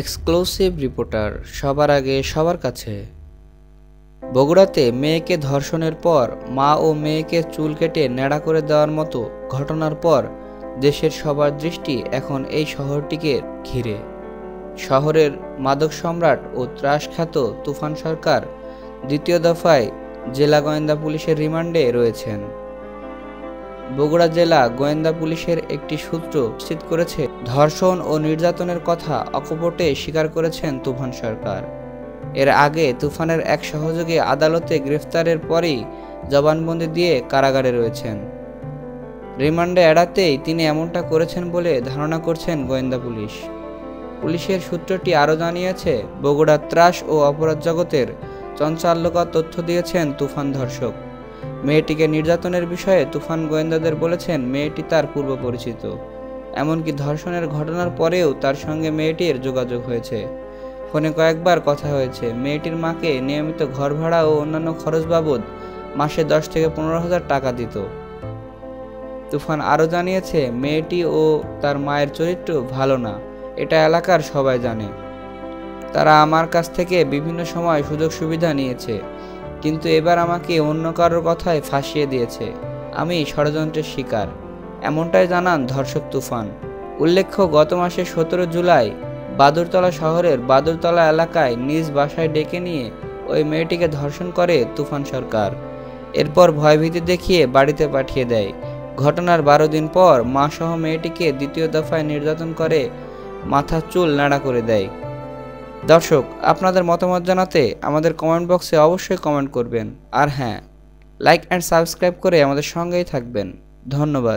Exclusive reporter সবার আগে সবার কাছে। বগুড়াতে মেয়েকে ধর্ষণের পর মা ও মেয়েকে চুল কেটে ন্যাড়া করে দেওয়ার মতো ঘটনার পর দেশের সবার দৃষ্টি এখন এই শহরটিকে ঘিরে। শহরের মাদক সম্রাট ও ত্রাসখ্যাত তুফান সরকার দ্বিতীয় দফায় জেলা গোয়েন্দা পুলিশের রিমান্ডে রয়েছেন। বগুড়া জেলা গোয়েন্দা পুলিশের একটি সূত্র নিশ্চিত করেছে, ধর্ষণ ও নির্যাতনের কথা অকপটে স্বীকার করেছেন তুফান সরকার। এর আগে তুফানের এক সহযোগী আদালতে গ্রেফতারের পরই জবানবন্দি দিয়ে কারাগারে রয়েছেন। রিমান্ডে এড়াতেই তিনি এমনটা করেছেন বলে ধারণা করছেন গোয়েন্দা পুলিশ। পুলিশের সূত্রটি আরও জানিয়েছে, বগুড়া ত্রাস ও অপরাধ জগতের চঞ্চাল্যকর তথ্য দিয়েছেন তুফান ধর্ষক। মেয়েটিকে নির্যাতনের বিষয়ে তুফান গোয়েন্দাদের বলেছেন মেয়েটি তার পূর্ব পরিচিত। এমনকি ধর্ষণের ঘটনার পরেও তার সঙ্গে মেয়েটির যোগাযোগ হয়েছে। ফোনে কয়েকবার কথা হয়েছে। মেয়েটির মাকে নিয়মিত ঘর ভাড়া ও অন্যান্য খরচ বাবদ মাসে দশ থেকে পনেরো হাজার টাকা দিত। তুফান আরও জানিয়েছে, মেয়েটি ও তার মায়ের চরিত্র ভালো না, এটা এলাকার সবাই জানে। তারা আমার কাছ থেকে বিভিন্ন সময় সুযোগ সুবিধা নিয়েছে। কিন্তু এবার আমাকে অন্য কারোর কথায় ফাঁসিয়ে দিয়েছে। আমি ষড়যন্ত্রের শিকার। এমনটাই জানান ধর্ষক তুফান। উল্লেখ্য, গত মাসে সতেরো জুলাই বাদুরতলা শহরের বাদুরতলা এলাকায় নিজ বাসায় ডেকে নিয়ে ওই মেয়েটিকে ধর্ষণ করে তুফান সরকার। এরপর ভয়ভীতি দেখিয়ে বাড়িতে পাঠিয়ে দেয়। ঘটনার বারো দিন পর মা সহ মেয়েটিকে দ্বিতীয় দফায় নির্যাতন করে মাথার চুল নাড়া করে দেয়। দর্শক, আপনাদের মতামত জানাতে আমাদের কমেন্ট বক্সে অবশ্যই কমেন্ট করবেন। আর হ্যাঁ লাইক অ্যান্ড সাবস্ক্রাইব করে আমাদের সঙ্গেই থাকবেন। ধন্যবাদ।